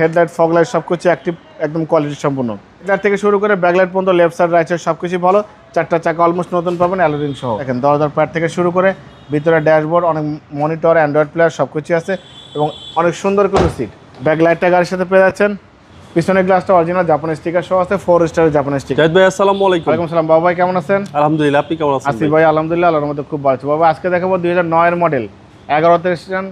Headlight fog light সব কিছু active একদম কোয়ালিটি সম্পূর্ণ। হেডলাইট থেকে শুরু করে ব্যাকলাইট পর্যন্ত লেফট সাইড রাইট সাইড সব ভালো। চারটা চাকা অলমোস্ট নতুন পাবেন অ্যালোরিং সহ। দেখেন দরজার প্যাড থেকে শুরু করে ভিতরে ড্যাশবোর্ড অনেক মনিটর অ্যান্ড্রয়েড প্লেয়ার সব কিছু আছে এবং অনেক সুন্দর করে সিট ব্যাকলাইটটা গাড়ির সাথে পেয়ে যাচ্ছেন? পিছনের গ্লাসটা অরিজিনাল জাপানের স্টিকার সহ আছে ফোর স্টার জাপানের স্টিকার জাহিদ ভাই আসসালামু আলাইকুম। ওয়ালাইকুম সালাম বাবা ভাই কেমন আছেন? আলহামদুলিল্লাহ আপনি কেমন আছেন? আসিফ ভাই আলহামদুলিল্লাহ আল্লাহর মধ্যে খুব ভালো আছে। বাবা আজকে দেখাবো দুই হাজার নয়ের মডেল এগারোতে স্টেশন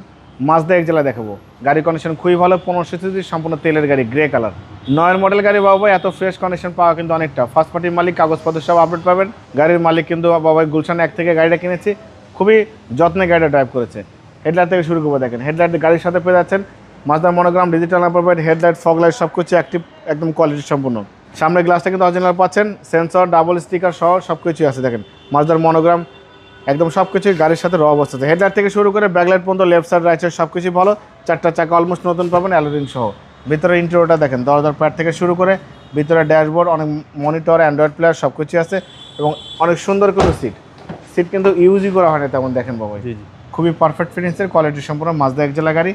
মাজদা এক জেলা দেখাবো। গাড়ির কন্ডিশন খুবই ভালো পনেরোশো সিসি সম্পূর্ণ তেলের গাড়ি গ্রে কালার নয়ের মডেল গাড়ি বাবা এত ফ্রেশ কন্ডিশন পাওয়া কিন্তু অনেকটা। ফার্স্ট পার্টির মালিক, কাগজপত্র সব আপডেট পাবেন। গাড়ির মালিক কিন্তু বাবা গুলশান এক থেকে গাড়িটা কিনেছি। খুবই যত্নে গাড়িটা ড্রাইভ করেছে। হেডলাইট থেকে শুরু করব, দেখেন। হেডলাইট গাড়ির সাথে পেয়ে যাচ্ছেন Mazda monogram digital number headlight fog light সব কিছু অ্যাক্টিভ একদম কোয়ালিটি সম্পূর্ণ। সামনের গ্লাসটা কিন্তু অরিজিনাল পাচ্ছেন। সেন্সর ডাবল স্টিকার সহ সব কিছুই আছে, দেখেন। মাজদার মনোগ্রাম একদম সব কিছুই গাড়ির সাথে র অবস্থাতে। হেডলাইট থেকে শুরু করে ব্যাকলাইট পর্যন্ত লেফট সাইড রাইট সাইড সব কিছুই ভালো। চারটা চাকা অলমোস্ট নতুন পাবেন অ্যালোরিং সহ। ভিতরে ইন্টেরিয়রটা দেখেন দরজার প্যাড থেকে শুরু করে ভিতরে ড্যাশবোর্ড অনেক মনিটর অ্যান্ড্রয়েড প্লেয়ার সব কিছুই আছে এবং অনেক সুন্দর করে সিট সিট কিন্তু ইউজই করা হয় না তেমন দেখেন বাবা। জি জি। খুবই পারফেক্ট ফিনিশিংয়ের কোয়ালিটি সম্পূর্ণ মাজদা এক জেলা গাড়ি।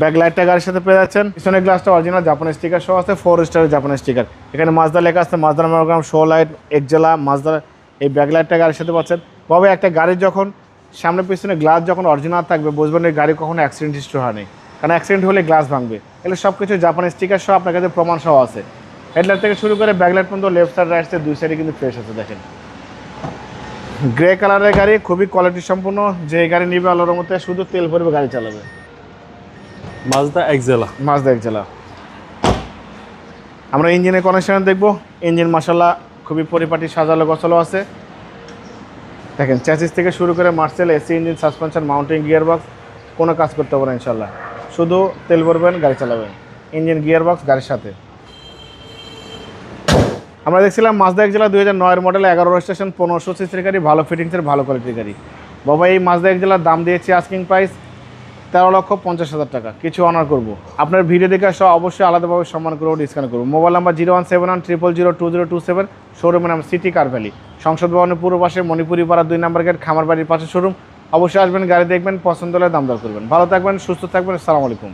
ব্যাকলাইটটা গাড়ির সাথে পেয়ে যাচ্ছেন। পিছনের গ্লাসটা অরিজিনাল জাপানের স্টিকার সহ আছে ফোর স্টারের জাপানের স্টিকার এখানে মাজদা লেখা আছে মাজদার মনোগ্রাম শো লাইট এক জেলা মাজদা এই ব্যাকলাইটটা গাড়ির সাথে পাচ্ছেন। তবে একটা গাড়ির যখন সামনে পিছনে গ্লাস যখন অরিজিনাল থাকবে বুঝবেন এই গাড়ি কখনো অ্যাক্সিডেন্ট হিস্ট্রি হয় নাই কারণ অ্যাক্সিডেন্ট হলে গ্লাস ভাঙবে। এগুলো সব কিছু জাপানের স্টিকার সহ আপনার কাছে প্রমাণ সহ আছে। হেডলাইট থেকে শুরু করে ব্যাকলাইট পর্যন্ত লেফট সাইড রাইট সাইড দুই সাইডে কিন্তু ফ্রেশ আছে দেখেন। গ্রে কালারের গাড়ি খুবই কোয়ালিটি সম্পূর্ণ। যে গাড়ি নিবে আলোর মধ্যে শুধু তেল ভরবে গাড়ি চালাবে। মাজদা এক্সেলা মাজদা এক জেলা আমরা ইঞ্জিনের কনেকশন দেখব। ইঞ্জিন মাসাল্লাহ খুবই পরিপাটি সাজালো গছালো আছে। দেখেন চ্যাসিস থেকে শুরু করে Marcel AC engine suspension mounting gear box কোনো কাজ করতে পারেন ইনশাল্লাহ শুধু তেল ভরবেন, গাড়ি চালাবেন। ইঞ্জিন গিয়ার বক্স গাড়ির সাথে। আমরা দেখছিলাম মাজদা জেলা, দুই হাজার নয়ের মডেল এগারো স্টেশন পনেরোশো সিসির গাড়ি, ভালো ফিটিংসের ভালো কোয়ালিটির গাড়ি। বাবা, এই মাজদা জেলার দাম দিয়েছি আস্কিং প্রাইস তেরো লক্ষ পঞ্চাশ হাজার টাকা। কিছু অনার করব। আপনার ভিডিও দেখে সব অবশ্যই আলাদাভাবে সম্মান করব ডিসকাউন্ট করব। Mobile number zero one seven one triple zero two zero two seven শোরুমের নাম সিটি কার ভ্যালি সংসদ ভবনের পূর্ব পাশে মণিপুরি পাড়া দুই নম্বর গেট খামার বাড়ির পাশে শোরুম অবশ্যই আসবেন, গাড়ি দেখবেন, পছন্দ হলে দাম দর করবেন। ভালো থাকবেন, সুস্থ থাকবেন, আসসালামু আলাইকুম।